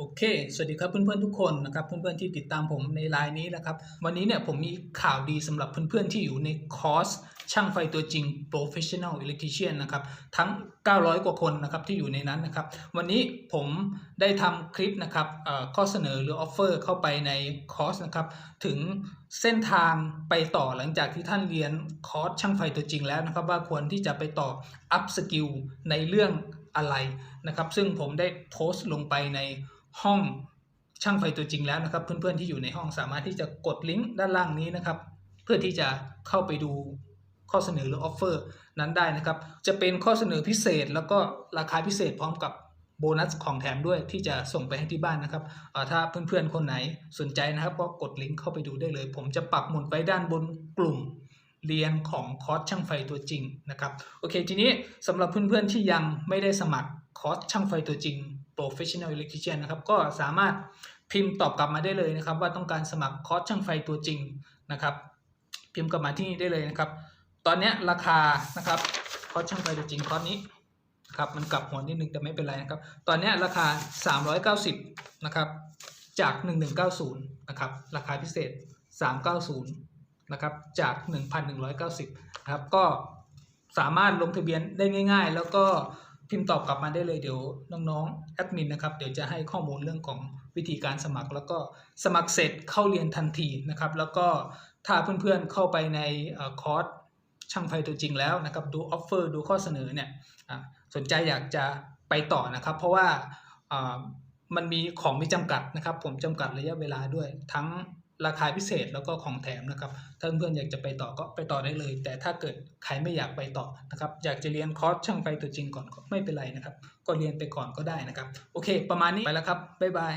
โอเค สวัสดีครับเพื่อนๆทุกคนนะครับเพื่อนๆที่ติดตามผมในไลน์นี้นะครับ วันนี้เนี่ยผมมีข่าวดีสำหรับเพื่อนๆที่อยู่ในคอร์สช่างไฟตัวจริง Professional Electrician นะครับทั้ง 900 กว่าคนนะครับที่อยู่ในนั้นนะครับ วันนี้ผมได้ทำคลิปนะครับข้อเสนอหรือออฟเฟอร์เข้าไปในคอร์สนะครับถึงเส้นทางไปต่อหลังจากที่ท่านเรียนคอร์สช่างไฟตัวจริงแล้วนะครับ ว่าควรที่จะไปต่ออัพสกิลในเรื่องอะไรนะครับ ซึ่งผมได้โพสต์ลงไปใน ห้องช่างไฟตัวจริงแล้วนะครับ เพื่อนๆที่อยู่ในห้องสามารถที่จะกดลิงก์ด้านล่างนี้นะครับ เพื่อที่จะเข้าไปดูข้อเสนอหรือออฟเฟอร์นั้นได้นะครับ จะเป็นข้อเสนอพิเศษ แล้วก็ราคาพิเศษพร้อมกับโบนัสของแถมด้วยที่จะส่งไปให้ที่บ้านนะครับ ถ้าเพื่อนๆคนไหนสนใจนะครับ ก็กดลิงก์เข้าไปดูได้เลย ผมจะปักหมุดไว้ด้านบนกลุ่มเรียนของคอร์สช่างไฟตัวจริงนะครับ โอเค ทีนี้สำหรับเพื่อนๆที่ยังไม่ได้สมัคร คอร์สช่างไฟตัวจริง Professional Electrician นะครับ ก็สามารถพิมพ์ตอบกลับมาได้เลยนะครับ ว่าต้องการสมัครคอร์สช่างไฟตัวจริงนะครับ พิมพ์กลับมาที่นี่ได้เลยนะครับ ตอนนี้ราคานะครับคอร์สช่างไฟตัวจริงคอร์สนี้นะครับมันกลับหัวนิดนึงแต่ไม่เป็นไรนะครับ ตอนนี้ราคา 390นะครับจาก 1190นะครับราคาพิเศษ 390นะครับจาก 1,190นะครับก็สามารถลงทะเบียนได้ง่าย ๆ แล้วก็ พิมพ์ตอบกลับมาได้เลยเดี๋ยวน้องๆแอดมินนะครับเดี๋ยวจะให้ข้อมูลเรื่องของวิธีการสมัคร แล้วก็สมัครเสร็จเข้าเรียนทันทีนะครับ แล้วก็ถ้าเพื่อนๆเข้าไปในคอร์สช่างไฟตัวจริงแล้วนะครับ ดูออฟเฟอร์ดูข้อเสนอเนี่ยสนใจอยากจะไปต่อนะครับ เพราะว่ามันมีของไม่จำกัดนะครับ ผมจำกัดระยะเวลาด้วยทั้ง ราคาพิเศษแล้วก็ของแถมนะครับ ถ้าเพื่อนๆอยากจะไปต่อก็ไปต่อได้เลย แต่ถ้าเกิดใครไม่อยากไปต่อนะครับ อยากจะเรียนคอร์สช่างไฟตัวจริงก่อนก็ไม่เป็นไรนะครับ ก็เรียนไปก่อนก็ได้นะครับ โอเค ประมาณนี้ไปแล้วครับ บ๊ายบาย